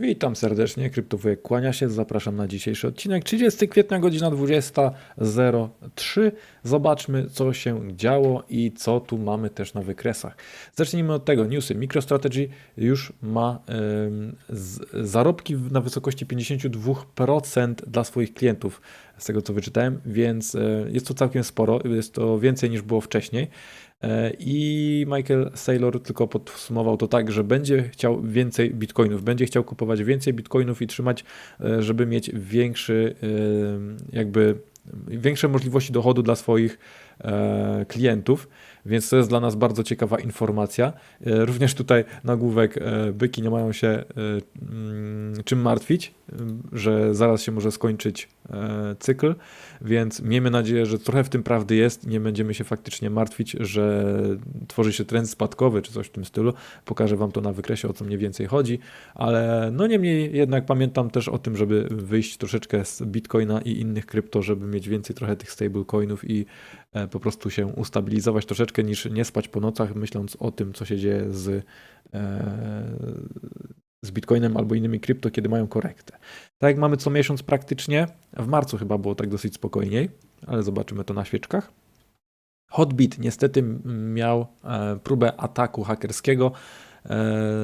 Witam serdecznie, Kryptowujek kłania się, zapraszam na dzisiejszy odcinek. 30 kwietnia, godzina 20.03. Zobaczmy, co się działo i co tu mamy też na wykresach. Zacznijmy od tego. Newsy. MicroStrategy już ma em, z, zarobki na wysokości 52% dla swoich klientów, z tego co wyczytałem, więc e, jest to całkiem sporo, jest to więcej niż było wcześniej. E, I Michael Saylor tylko podsumował to tak, że będzie chciał więcej bitcoinów, będzie chciał kupować więcej bitcoinów i trzymać, e, żeby mieć większy, e, jakby większe możliwości dochodu dla swoich klientów, więc to jest dla nas bardzo ciekawa informacja. E, Również tutaj nagłówek e, byki nie mają się e, mm, czym martwić, że zaraz się może skończyć cykl, więc miejmy nadzieję, że trochę w tym prawdy jest. Nie będziemy się faktycznie martwić, że tworzy się trend spadkowy czy coś w tym stylu. Pokażę Wam to na wykresie, o co mniej więcej chodzi, ale no niemniej jednak pamiętam też o tym, żeby wyjść troszeczkę z Bitcoina i innych krypto, żeby mieć więcej trochę tych stablecoinów i po prostu się ustabilizować troszeczkę niż nie spać po nocach, myśląc o tym, co się dzieje z, e, z Bitcoinem albo innymi krypto, kiedy mają korektę. Tak jak mamy co miesiąc praktycznie, w marcu chyba było tak dosyć spokojniej, ale zobaczymy to na świeczkach. Hotbit niestety miał e, próbę ataku hakerskiego e,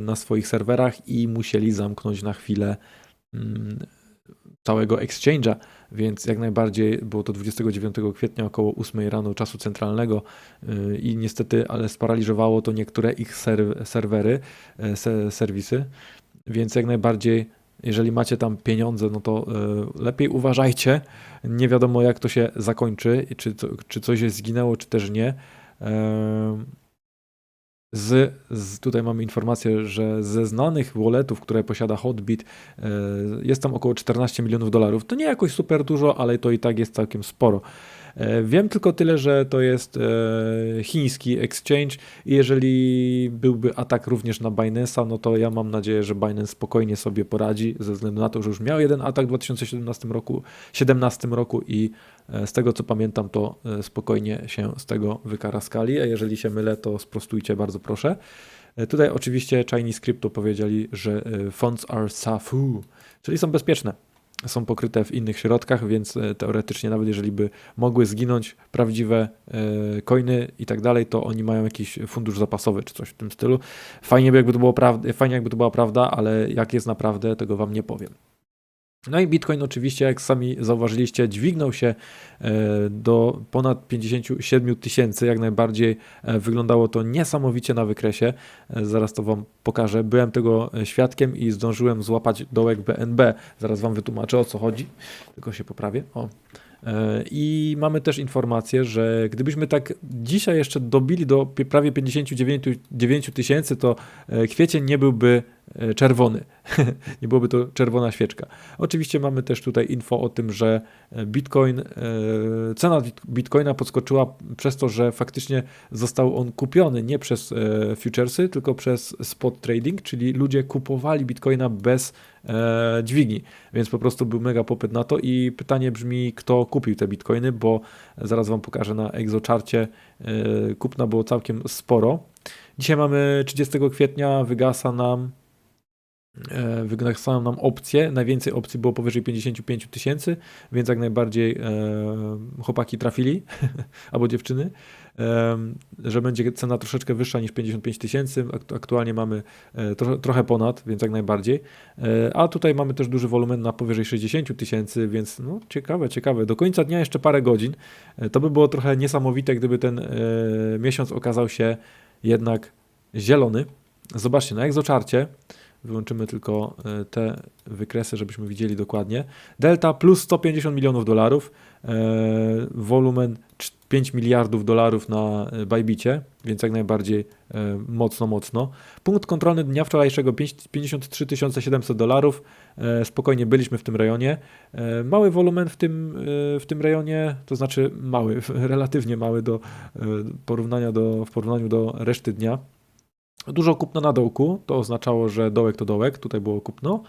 na swoich serwerach i musieli zamknąć na chwilę mm, całego exchange'a, więc jak najbardziej było to 29 kwietnia około 8 rano czasu centralnego y, i niestety, ale sparaliżowało to niektóre ich serw- serwery, e, se- serwisy, więc jak najbardziej jeżeli macie tam pieniądze, no to y, lepiej uważajcie. Nie wiadomo, jak to się zakończy, czy, czy coś zginęło, czy też nie. Z, z, tutaj mamy informację, że ze znanych walletów, które posiada Hotbit, e, jest tam około 14 milionów dolarów. To nie jakoś super dużo, ale to i tak jest całkiem sporo. E, Wiem tylko tyle, że to jest e, chiński exchange i jeżeli byłby atak również na Binance'a, no to ja mam nadzieję, że Binance spokojnie sobie poradzi ze względu na to, że już miał jeden atak w 2017 roku, 17 roku i e, z tego co pamiętam, to spokojnie się z tego wykaraskali, a jeżeli się mylę, to sprostujcie bardzo proszę. Tutaj oczywiście Chinese Crypto powiedzieli, że funds are safu, czyli są bezpieczne. Są pokryte w innych środkach, więc e, teoretycznie nawet jeżeli by mogły zginąć prawdziwe e, coiny i tak dalej, to oni mają jakiś fundusz zapasowy czy coś w tym stylu. Fajnie by jakby to było prawda, fajnie jakby to była prawda, ale jak jest naprawdę, tego wam nie powiem. No i Bitcoin oczywiście, jak sami zauważyliście, dźwignął się e, do ponad 57 tysięcy. Jak najbardziej e, wyglądało to niesamowicie na wykresie. E, Zaraz to Wam pokażę. Byłem tego świadkiem i zdążyłem złapać dołek BNB. Zaraz Wam wytłumaczę o co chodzi. Tylko się poprawię. O. I mamy też informację, że gdybyśmy tak dzisiaj jeszcze dobili do prawie 59 tysięcy, to kwiecień nie byłby czerwony. nie byłoby to czerwona świeczka. Oczywiście mamy też tutaj info o tym, że Bitcoin, e, cena bit- Bitcoina podskoczyła przez to, że faktycznie został on kupiony nie przez e, futuresy, tylko przez spot trading, czyli ludzie kupowali Bitcoina bez e, dźwigni, więc po prostu był mega popyt na to i pytanie brzmi, kto kupił te Bitcoiny, bo zaraz Wam pokażę na egzoczarcie, e, kupna było całkiem sporo. Dzisiaj mamy 30 kwietnia, wygasa nam e, wygnasają nam opcje. Najwięcej opcji było powyżej 55 tysięcy, więc jak najbardziej e, chłopaki trafili, albo dziewczyny, e, że będzie cena troszeczkę wyższa niż 55 tysięcy. Aktu- Aktualnie mamy e, tro, trochę ponad, więc jak najbardziej. E, a tutaj mamy też duży wolumen na powyżej 60 tysięcy, więc no, ciekawe, ciekawe. Do końca dnia jeszcze parę godzin. E, to by było trochę niesamowite, gdyby ten e, miesiąc okazał się jednak zielony. Zobaczcie, na egzoczarcie Wyłączymy tylko e, te wykresy, żebyśmy widzieli dokładnie. Delta plus 150 milionów dolarów, e, wolumen cz- 5 miliardów dolarów na e, Bybicie, więc jak najbardziej mocno, mocno. Punkt kontrolny dnia wczorajszego pięć- 53 700 dolarów. Spokojnie byliśmy w tym rejonie. Mały wolumen w tym, w tym rejonie, to znaczy mały, relatywnie mały do porównania do, w porównaniu do reszty dnia. Dużo kupno na dołku, to oznaczało, że dołek to dołek, tutaj było kupno.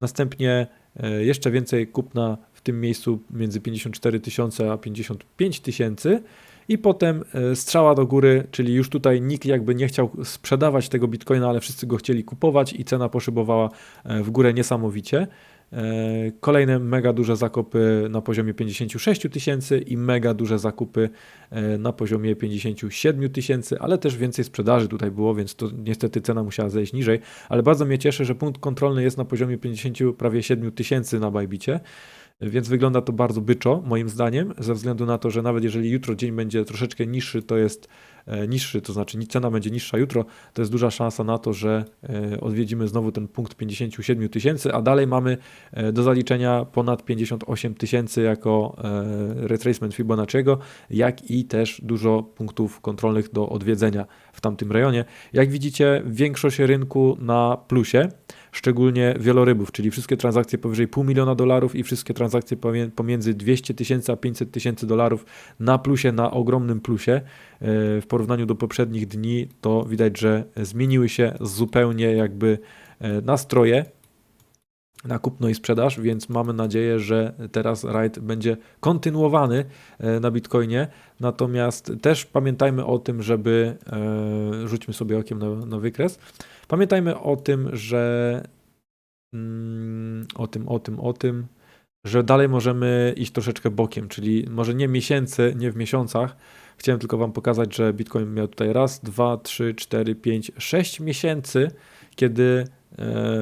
Następnie e, jeszcze więcej kupna w tym miejscu między 54 tysiące a 55 tysięcy i potem e, strzała do góry, czyli już tutaj nikt jakby nie chciał sprzedawać tego bitcoina, ale wszyscy go chcieli kupować i cena poszybowała e, w górę niesamowicie. E, Kolejne mega duże zakupy na poziomie 56 tysięcy i mega duże zakupy e, na poziomie 57 tysięcy, ale też więcej sprzedaży tutaj było, więc to niestety cena musiała zejść niżej, ale bardzo mnie cieszy, że punkt kontrolny jest na poziomie 50 prawie 7 tysięcy na Bajbicie. Więc wygląda to bardzo byczo, moim zdaniem, ze względu na to, że nawet jeżeli jutro dzień będzie troszeczkę niższy, to jest niższy, to znaczy cena będzie niższa jutro, to jest duża szansa na to, że e, odwiedzimy znowu ten punkt 57 tysięcy, a dalej mamy e, do zaliczenia ponad 58 tysięcy jako e, retracement Fibonacciego, jak i też dużo punktów kontrolnych do odwiedzenia w tamtym rejonie. Jak widzicie, większość rynku na plusie, szczególnie wielorybów, czyli wszystkie transakcje powyżej pół miliona dolarów i wszystkie transakcje pomiędzy 200 tysięcy a 500 tysięcy dolarów na plusie, na ogromnym plusie. E, W porównaniu do poprzednich dni to widać, że zmieniły się zupełnie jakby e, nastroje na kupno i sprzedaż, więc mamy nadzieję, że teraz rajd będzie kontynuowany e, na Bitcoinie. Natomiast też pamiętajmy o tym, żeby e, rzućmy sobie okiem na, na wykres. Pamiętajmy o tym, że mm, o tym, o tym, o tym, że dalej możemy iść troszeczkę bokiem, czyli może nie miesięcy, nie w miesiącach. Chciałem tylko Wam pokazać, że Bitcoin miał tutaj raz, dwa, trzy, cztery, pięć, sześć miesięcy, kiedy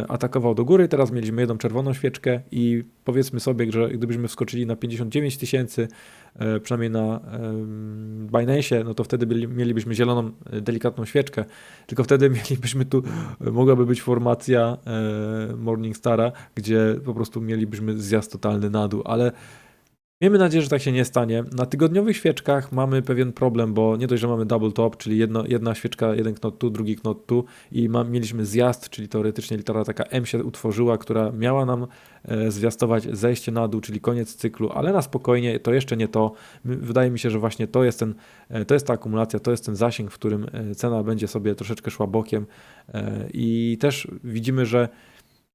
atakował do góry. Teraz mieliśmy jedną czerwoną świeczkę i powiedzmy sobie, że gdybyśmy wskoczyli na 59 tysięcy, e, przynajmniej na Binance, no to wtedy byli, mielibyśmy zieloną, e, delikatną świeczkę. Tylko wtedy mielibyśmy tu, e, mogłaby być formacja e, Morningstara, gdzie po prostu mielibyśmy zjazd totalny na dół, ale Miejmy nadzieję, że tak się nie stanie. Na tygodniowych świeczkach mamy pewien problem, bo nie dość, że mamy double top, czyli jedno, jedna świeczka, jeden knot tu, drugi knot tu i ma, mieliśmy zjazd, czyli teoretycznie litera taka M się utworzyła, która miała nam e, zwiastować zejście na dół, czyli koniec cyklu, ale na spokojnie to jeszcze nie to. Wydaje mi się, że właśnie to jest ten, e, to jest ta akumulacja, to jest ten zasięg, w którym e, cena będzie sobie troszeczkę szła bokiem e, i też widzimy, że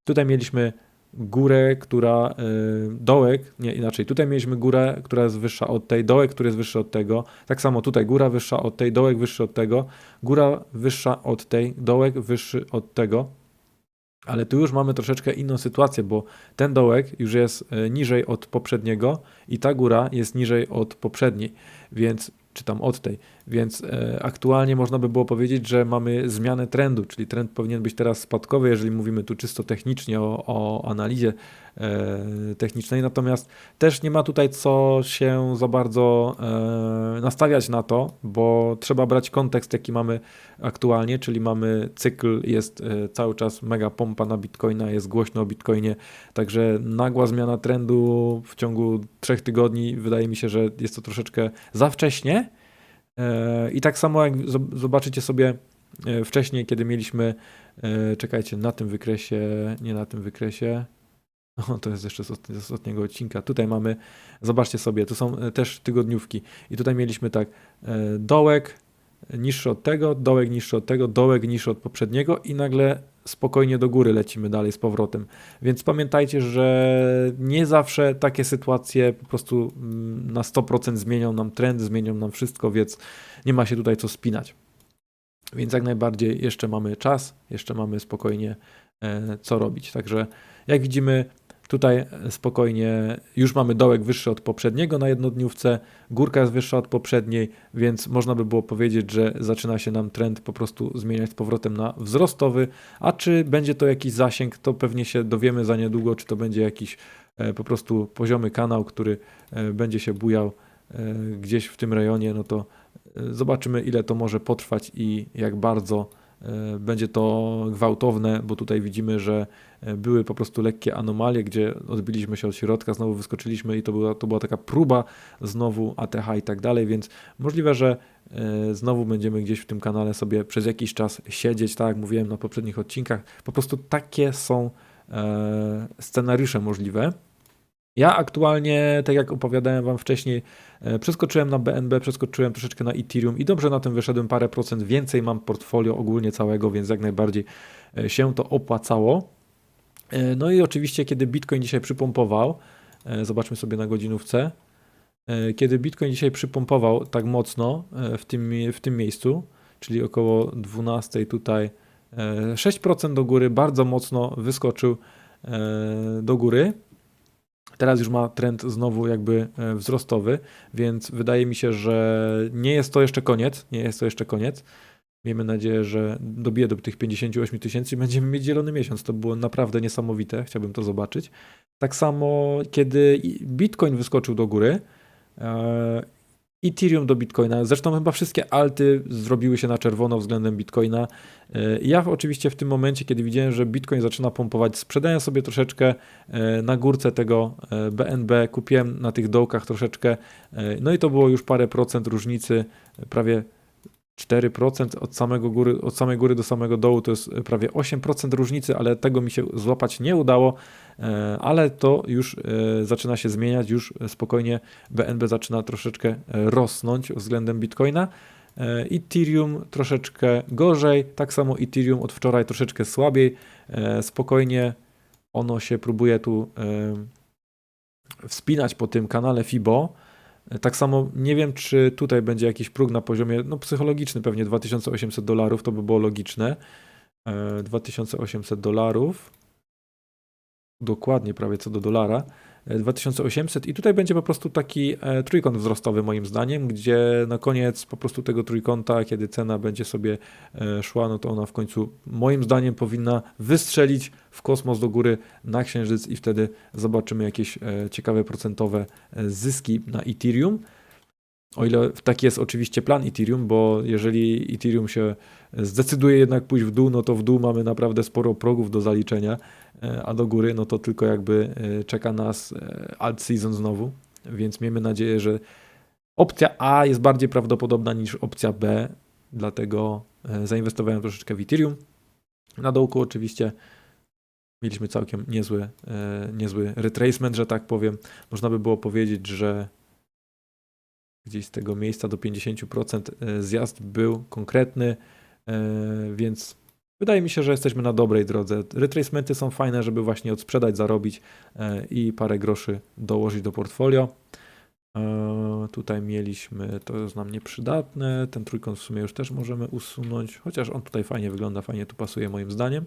tutaj mieliśmy górę, która y, dołek, nie inaczej, tutaj mieliśmy górę, która jest wyższa od tej, dołek, który jest wyższy od tego. Tak samo tutaj góra wyższa od tej, dołek wyższy od tego, góra wyższa od tej, dołek wyższy od tego. Ale tu już mamy troszeczkę inną sytuację, bo ten dołek już jest e, niżej od poprzedniego i ta góra jest niżej od poprzedniej, więc czy tam od tej. Więc e, aktualnie można by było powiedzieć, że mamy zmianę trendu, czyli trend powinien być teraz spadkowy, jeżeli mówimy tu czysto technicznie o, o analizie e, technicznej. Natomiast też nie ma tutaj co się za bardzo e, nastawiać na to, bo trzeba brać kontekst, jaki mamy aktualnie, czyli mamy cykl, jest cały czas mega pompa na Bitcoina, jest głośno o Bitcoinie, także nagła zmiana trendu w ciągu trzech tygodni wydaje mi się, że jest to troszeczkę za wcześnie. E, I tak samo jak zob- zobaczycie sobie e, wcześniej, kiedy mieliśmy, e, czekajcie, na tym wykresie, nie na tym wykresie, o, to jest jeszcze z ost- z ostatniego odcinka. Tutaj mamy, zobaczcie sobie, to są też tygodniówki. I tutaj mieliśmy tak, dołek niższy od tego, dołek niższy od tego, dołek niższy od poprzedniego i nagle spokojnie do góry lecimy dalej z powrotem. Więc pamiętajcie, że nie zawsze takie sytuacje po prostu mm, na 100% zmienią nam trend, zmienią nam wszystko, więc nie ma się tutaj co spinać. Więc jak najbardziej jeszcze mamy czas, jeszcze mamy spokojnie e, co robić. Także jak widzimy, tutaj spokojnie już mamy dołek wyższy od poprzedniego na jednodniówce, górka jest wyższa od poprzedniej, więc można by było powiedzieć, że zaczyna się nam trend po prostu zmieniać z powrotem na wzrostowy. A czy będzie to jakiś zasięg, to pewnie się dowiemy za niedługo, czy to będzie jakiś e, po prostu poziomy kanał, który e, będzie się bujał e, gdzieś w tym rejonie, no to zobaczymy ile to może potrwać i jak bardzo będzie to gwałtowne, bo tutaj widzimy, że e, były po prostu lekkie anomalie, gdzie odbiliśmy się od środka, znowu wyskoczyliśmy i to była, to była taka próba znowu ATH i tak dalej, więc możliwe, że e, znowu będziemy gdzieś w tym kanale sobie przez jakiś czas siedzieć, tak jak mówiłem na poprzednich odcinkach. Po prostu takie są e, scenariusze możliwe. Ja aktualnie, tak jak opowiadałem Wam wcześniej, e, przeskoczyłem na BNB, przeskoczyłem troszeczkę na Ethereum i dobrze na tym wyszedłem parę procent więcej. Mam portfolio ogólnie całego, więc jak najbardziej e, się to opłacało. E, No i oczywiście, kiedy Bitcoin dzisiaj przypompował, zobaczmy sobie na godzinówce, kiedy Bitcoin dzisiaj przypompował tak mocno w tym, w tym miejscu, czyli około 12 tutaj e, 6% do góry, bardzo mocno wyskoczył do góry. Teraz już ma trend znowu jakby e, wzrostowy, więc wydaje mi się, że nie jest to jeszcze koniec, nie jest to jeszcze koniec. Miejmy nadzieję, że dobije do tych 58 tysięcy i będziemy mieć zielony miesiąc. To było naprawdę niesamowite, chciałbym to zobaczyć. Tak samo, kiedy Bitcoin wyskoczył do góry, e, Ethereum do Bitcoina, zresztą chyba wszystkie alty zrobiły się na czerwono względem Bitcoina. E, Ja oczywiście w tym momencie, kiedy widziałem, że Bitcoin zaczyna pompować, sprzedałem sobie troszeczkę e, na górce tego e, BNB, kupiłem na tych dołkach troszeczkę, e, no i to było już parę procent różnicy, e, prawie 4% od, samego góry, od samej góry do samego dołu to jest e, prawie 8% różnicy, ale tego mi się złapać nie udało, e, ale to już e, zaczyna się zmieniać, już spokojnie BNB zaczyna troszeczkę rosnąć względem Bitcoina. Ethereum troszeczkę gorzej, tak samo Ethereum od wczoraj troszeczkę słabiej, spokojnie ono się próbuje tu wspinać po tym kanale FIBO. E, Tak samo nie wiem, czy tutaj będzie jakiś próg na poziomie, no psychologiczny pewnie 2800 dolarów, to by było logiczne. E, 2800 dolarów, dokładnie prawie co do dolara. E, 2800 i tutaj będzie po prostu taki e, trójkąt wzrostowy moim zdaniem, gdzie na koniec po prostu tego trójkąta, kiedy cena będzie sobie e, szła, no to ona w końcu moim zdaniem powinna wystrzelić w kosmos do góry na księżyc i wtedy zobaczymy jakieś e, ciekawe procentowe e, zyski na Ethereum. O ile taki jest oczywiście plan Ethereum, bo jeżeli Ethereum się zdecyduje jednak pójść w dół, no to w dół mamy naprawdę sporo progów do zaliczenia, e, a do góry no to tylko jakby e, czeka nas e, alt season znowu, więc miejmy nadzieję, że opcja A jest bardziej prawdopodobna niż opcja B, dlatego e, zainwestowałem troszeczkę w Ethereum. Na dołku oczywiście mieliśmy całkiem niezły, e, niezły retracement, że tak powiem. Można by było powiedzieć, że gdzieś z tego miejsca do 50% e, zjazd był konkretny, e, więc wydaje mi się, że jesteśmy na dobrej drodze. Retracementy są fajne, żeby właśnie odsprzedać, zarobić e, i parę groszy dołożyć do portfolio. E, Tutaj mieliśmy, to jest nam nieprzydatne, ten trójkąt w sumie już też możemy usunąć, chociaż on tutaj fajnie wygląda, fajnie tu pasuje moim zdaniem.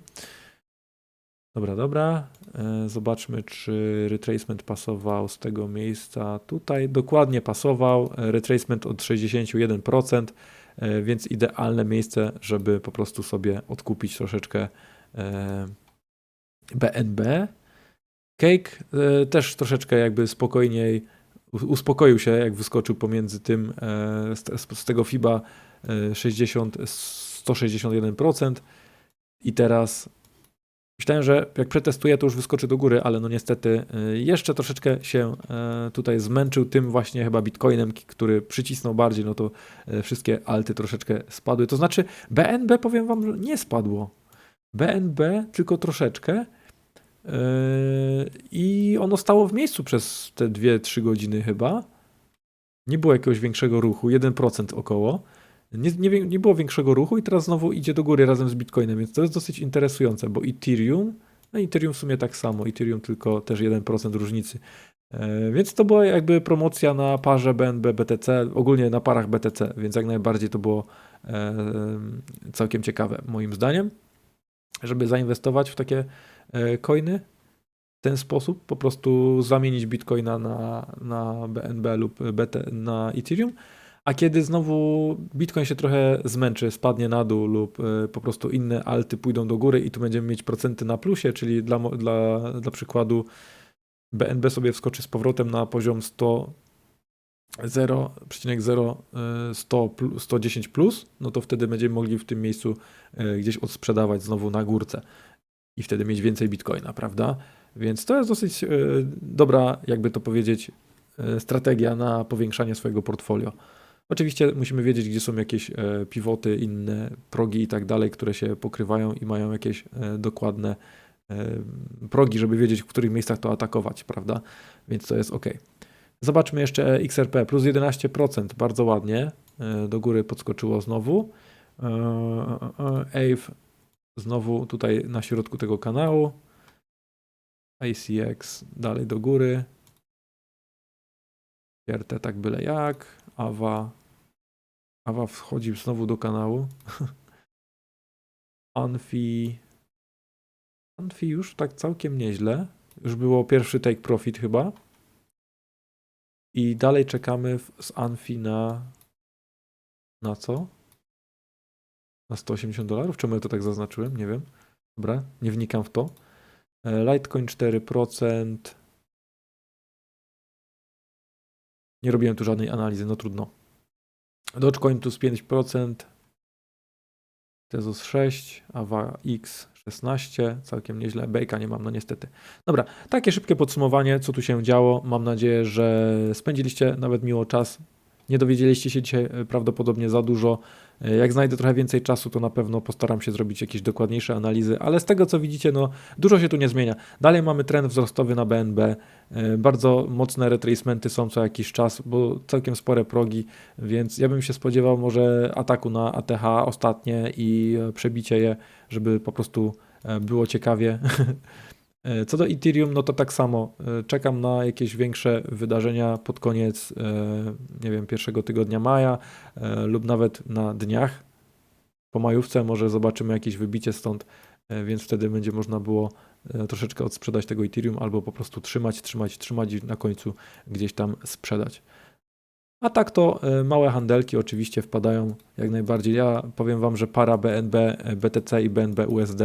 Dobra, dobra. E, Zobaczmy, czy retracement pasował z tego miejsca tutaj. Dokładnie pasował. Retracement od 61%, e, więc idealne miejsce, żeby po prostu sobie odkupić troszeczkę e, BNB. Cake e, też troszeczkę jakby spokojniej uspokoił się, jak wyskoczył pomiędzy tym e, z, tego FIBA e, 60, 161% i teraz Myślałem, że jak przetestuję, to już wyskoczy do góry, ale no niestety y, jeszcze troszeczkę się e, tutaj zmęczył tym właśnie chyba Bitcoinem, który przycisnął bardziej, no to e, wszystkie alty troszeczkę spadły. To znaczy BNB powiem wam, nie spadło. BNB tylko troszeczkę i ono stało w miejscu przez te 2-3 godziny chyba. Nie było jakiegoś większego ruchu, 1% około. Nie, nie, nie było większego ruchu i teraz znowu idzie do góry razem z Bitcoinem, więc to jest dosyć interesujące, bo Ethereum, no Ethereum w sumie tak samo, Ethereum tylko też 1% różnicy. E, Więc to była jakby promocja na parze BNB BTC, ogólnie na parach BTC, więc jak najbardziej to było e, całkiem ciekawe moim zdaniem, żeby zainwestować w takie e, coiny w ten sposób, po prostu zamienić Bitcoina na, na BNB lub BT, na Ethereum. A kiedy znowu Bitcoin się trochę zmęczy, spadnie na dół lub e, po prostu inne alty pójdą do góry i tu będziemy mieć procenty na plusie, czyli dla, dla, dla przykładu BNB sobie wskoczy z powrotem na poziom 100 0,0 e, 100 plu- 110 plus, no to wtedy będziemy mogli w tym miejscu e, gdzieś odsprzedawać znowu na górce i wtedy mieć więcej bitcoina, prawda? Więc to jest dosyć dobra, jakby to powiedzieć, strategia na powiększanie swojego portfolio. Oczywiście musimy wiedzieć, gdzie są jakieś e, pivoty, inne progi i tak dalej, które się pokrywają i mają jakieś e, dokładne e, progi, żeby wiedzieć, w których miejscach to atakować, prawda? Więc to jest ok. Zobaczmy jeszcze XRP, plus 11%, bardzo ładnie, do góry podskoczyło znowu. AVE znowu tutaj na środku tego kanału. ACX dalej do góry. Wiertę tak byle jak. Awa. Awa wchodzi znowu do kanału. Anfi. Anfi już tak całkiem nieźle. Już było pierwszy take profit chyba. I dalej czekamy z Anfi na. Na co? Na 180 dolarów? Czemu ja to tak zaznaczyłem? Nie wiem. Dobra, nie wnikam w to. E, Litecoin 4%. Nie robiłem tu żadnej analizy, no trudno. Dogecoin z 5%. Tezos 6, Ava X 16, całkiem nieźle. Bejka nie mam, no niestety. Dobra, takie szybkie podsumowanie, co tu się działo. Mam nadzieję, że spędziliście nawet miło czas. Nie dowiedzieliście się dzisiaj e, prawdopodobnie za dużo. E, Jak znajdę trochę więcej czasu, to na pewno postaram się zrobić jakieś dokładniejsze analizy, ale z tego co widzicie, no dużo się tu nie zmienia. Dalej mamy trend wzrostowy na BNB. E, Bardzo mocne retracementy są co jakiś czas, bo całkiem spore progi, więc ja bym się spodziewał może ataku na ATH ostatnie i przebicie je, żeby po prostu było ciekawie. E, Co do Ethereum, no to tak samo. E, Czekam na jakieś większe wydarzenia pod koniec, e, nie wiem, pierwszego tygodnia maja lub nawet na dniach. Po majówce może zobaczymy jakieś wybicie stąd, więc wtedy będzie można było troszeczkę odsprzedać tego Ethereum albo po prostu trzymać, trzymać, trzymać i na końcu gdzieś tam sprzedać. A tak to małe handelki oczywiście wpadają jak najbardziej. Ja powiem Wam, że para BNB, BTC i BNB USD,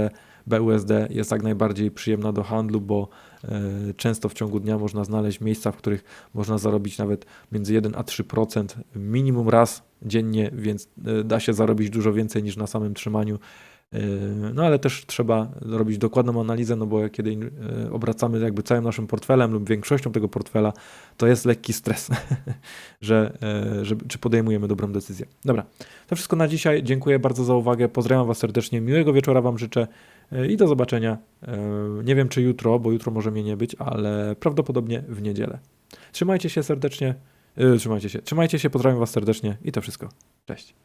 BUSD jest jak najbardziej przyjemna do handlu, bo e, często w ciągu dnia można znaleźć miejsca, w których można zarobić nawet między 1 a 3% minimum raz dziennie, więc e, da się zarobić dużo więcej niż na samym trzymaniu. E, No ale też trzeba robić dokładną analizę, no bo kiedy obracamy jakby całym naszym portfelem lub większością tego portfela, to jest lekki stres, że, że czy podejmujemy dobrą decyzję. Dobra, to wszystko na dzisiaj. Dziękuję bardzo za uwagę. Pozdrawiam Was serdecznie. Miłego wieczora Wam życzę i do zobaczenia. E, Nie wiem czy jutro, bo jutro może mnie nie być, ale prawdopodobnie w niedzielę. Trzymajcie się serdecznie. e, Trzymajcie się. Trzymajcie się, pozdrawiam Was serdecznie i to wszystko. Cześć.